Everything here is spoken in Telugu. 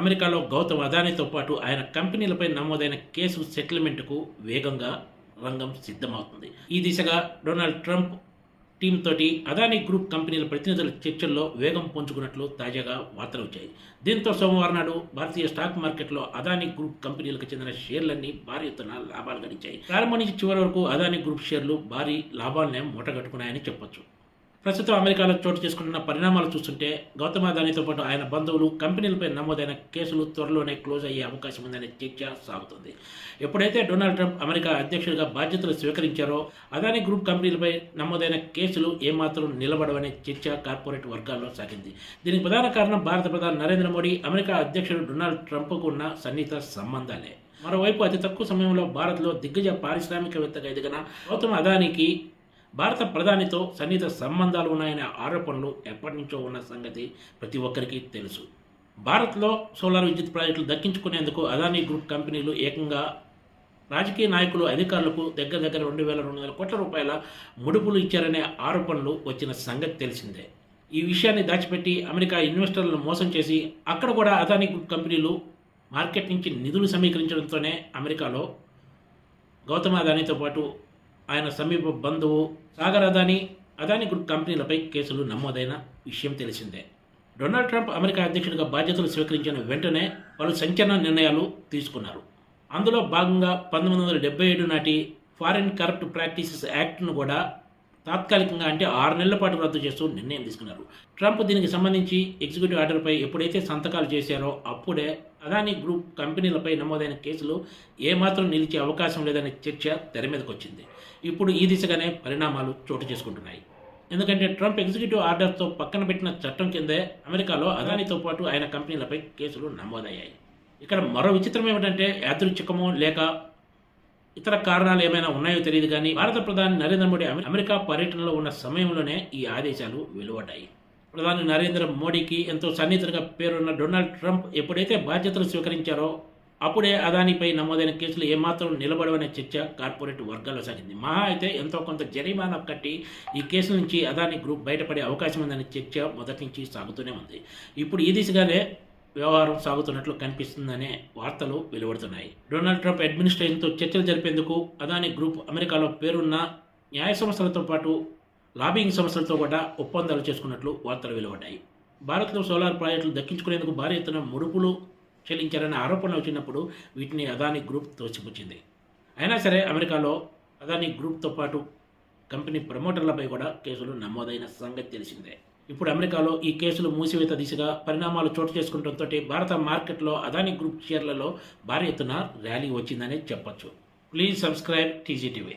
అమెరికాలో గౌతమ్ అదానీతో పాటు ఆయన కంపెనీలపై నమోదైన కేసు సెటిల్మెంట్కు వేగంగా రంగం సిద్ధమవుతుంది. ఈ దిశగా డొనాల్డ్ ట్రంప్ టీం తోటి అదానీ గ్రూప్ కంపెనీల ప్రతినిధుల చర్చల్లో వేగం పుంజుకున్నట్లు తాజాగా వార్తలు వచ్చాయి. దీంతో సోమవారం నాడు భారతీయ స్టాక్ మార్కెట్లో అదానీ గ్రూప్ కంపెనీలకు చెందిన షేర్లన్నీ భారీ ఎత్తున లాభాలు గడించాయి. ప్రారంభం నుంచి చివరి వరకు అదానీ గ్రూప్ షేర్లు భారీ లాభాలనే మూటగట్టుకున్నాయని చెప్పొచ్చు. ప్రస్తుతం అమెరికాలో చోటు చేసుకుంటున్న పరిణామాలు చూస్తుంటే గౌతమ్ అదానీతో పాటు ఆయన బంధువులు కంపెనీలపై నమోదైన కేసులు త్వరలోనే క్లోజ్ అయ్యే అవకాశం ఉందనే చర్చ సాగుతుంది. ఎప్పుడైతే డొనాల్డ్ ట్రంప్ అమెరికా అధ్యక్షుడిగా బాధ్యతలు స్వీకరించారో అదానీ గ్రూప్ కంపెనీలపై నమోదైన కేసులు ఏమాత్రం నిలబడవనే చర్చ కార్పొరేట్ వర్గాల్లో సాగింది. దీనికి ప్రధాన కారణం భారత ప్రధాని నరేంద్ర మోడీ అమెరికా అధ్యక్షుడు డొనాల్డ్ ట్రంప్కు ఉన్న సన్నిహిత సంబంధాలే. మరోవైపు అతి తక్కువ సమయంలో భారత్లో దిగ్గజ పారిశ్రామికవేత్తగా ఎదిగిన గౌతమ్ అదానీకి భారత ప్రధానితో సన్నిహిత సంబంధాలు ఉన్నాయనే ఆరోపణలు ఎప్పటి నుంచో ఉన్న సంగతి ప్రతి ఒక్కరికి తెలుసు. భారత్లో సోలార్ విద్యుత్ ప్రాజెక్టులు దక్కించుకునేందుకు అదానీ గ్రూప్ కంపెనీలు ఏకంగా రాజకీయ నాయకులు అధికారులకు దగ్గర దగ్గర రెండు వేల రెండు వందల కోట్ల రూపాయల ముడుపులు ఇచ్చారనే ఆరోపణలు వచ్చిన సంగతి తెలిసిందే. ఈ విషయాన్ని దాచిపెట్టి అమెరికా ఇన్వెస్టర్లను మోసం చేసి అక్కడ కూడా అదానీ గ్రూప్ కంపెనీలు మార్కెట్ నుంచి నిధులు సమీకరించడంతోనే అమెరికాలో గౌతమ్ అదానీతో పాటు ఆయన సమీప బంధువు సాగర్ అదానీ అదానీ గ్రూప్ కంపెనీలపై కేసులు నమోదైన విషయం తెలిసిందే. డొనాల్డ్ ట్రంప్ అమెరికా అధ్యక్షుడిగా బాధ్యతలు స్వీకరించిన వెంటనే పలు సంచలన నిర్ణయాలు తీసుకున్నారు. అందులో భాగంగా పంతొమ్మిది వందల డెబ్బై ఏడు నాటి ఫారిన్ కరప్ట్ ప్రాక్టీసెస్ యాక్ట్ను కూడా తాత్కాలికంగా అంటే ఆరు నెలల పాటు రద్దు చేస్తూ నిర్ణయం తీసుకున్నారు. ట్రంప్ దీనికి సంబంధించి ఎగ్జిక్యూటివ్ ఆర్డర్పై ఎప్పుడైతే సంతకాలు చేశారో అప్పుడే అదానీ గ్రూప్ కంపెనీలపై నమోదైన కేసులు ఏమాత్రం నిలిచే అవకాశం లేదనే చర్చ తెర మీదకి వచ్చింది ఇప్పుడు ఈ దిశగానే పరిణామాలు చోటు చేసుకుంటున్నాయి. ఎందుకంటే ట్రంప్ ఎగ్జిక్యూటివ్ ఆర్డర్తో పక్కన పెట్టిన చట్టం కిందే అమెరికాలో అదానీతో పాటు ఆయన కంపెనీలపై కేసులు నమోదయ్యాయి. ఇక్కడ మరో విచిత్రం ఏమిటంటే యాదృచ్ఛికమో లేక ఇతర కారణాలు ఏమైనా ఉన్నాయో తెలియదు కానీ భారత ప్రధాని నరేంద్ర మోడీ అమెరికా పర్యటనలో ఉన్న సమయంలోనే ఈ ఆదేశాలు వెలువడ్డాయి. ప్రధాని నరేంద్ర మోడీకి ఎంతో సన్నిహితుడిగా పేరున్న డొనాల్డ్ ట్రంప్ ఎప్పుడైతే బాధ్యతలు స్వీకరించారో అప్పుడే అదానిపై నమోదైన కేసులు ఏమాత్రం నిలబడవనే చర్చ కార్పొరేట్ వర్గాల్లో సాగింది. మహా అయితే ఎంతో కొంత జరిమానా కట్టి ఈ కేసు నుంచి అదాని గ్రూప్ బయటపడే అవకాశం ఉందనే చర్చ మొదటి నుంచి సాగుతూనే ఉంది. ఇప్పుడు ఈ దిశగానే వ్యవహారం సాగుతున్నట్లు కనిపిస్తుందనే వార్తలు వెలువడుతున్నాయి. డొనాల్డ్ ట్రంప్ అడ్మినిస్ట్రేషన్తో చర్చలు జరిపేందుకు అదాని గ్రూప్ అమెరికాలో పేరున్న న్యాయ సంస్థలతో పాటు లాబింగ్ సంస్థలతో కూడా ఒప్పందాలు చేసుకున్నట్లు వార్తలు వెలువడ్డాయి. భారత్లో సోలార్ ప్రాజెక్టులు దక్కించుకునేందుకు భారీ ఎత్తున ముడుపులు చెల్లించారనే ఆరోపణలు వచ్చినప్పుడు వీటిని అదాని గ్రూప్ తోసిపుచ్చింది. అయినా సరే అమెరికాలో అదాని గ్రూప్తో పాటు కంపెనీ ప్రమోటర్లపై కూడా కేసులు నమోదైన సంగతి తెలిసిందే. ఇప్పుడు అమెరికాలో ఈ కేసులు మూసివేత దిశగా పరిణామాలు చోటు చేసుకుంటంతో భారత మార్కెట్లో అదాని గ్రూప్ షేర్లలో భారీ ఎత్తున ర్యాలీ వచ్చిందనే చెప్పొచ్చు. Please subscribe TGTV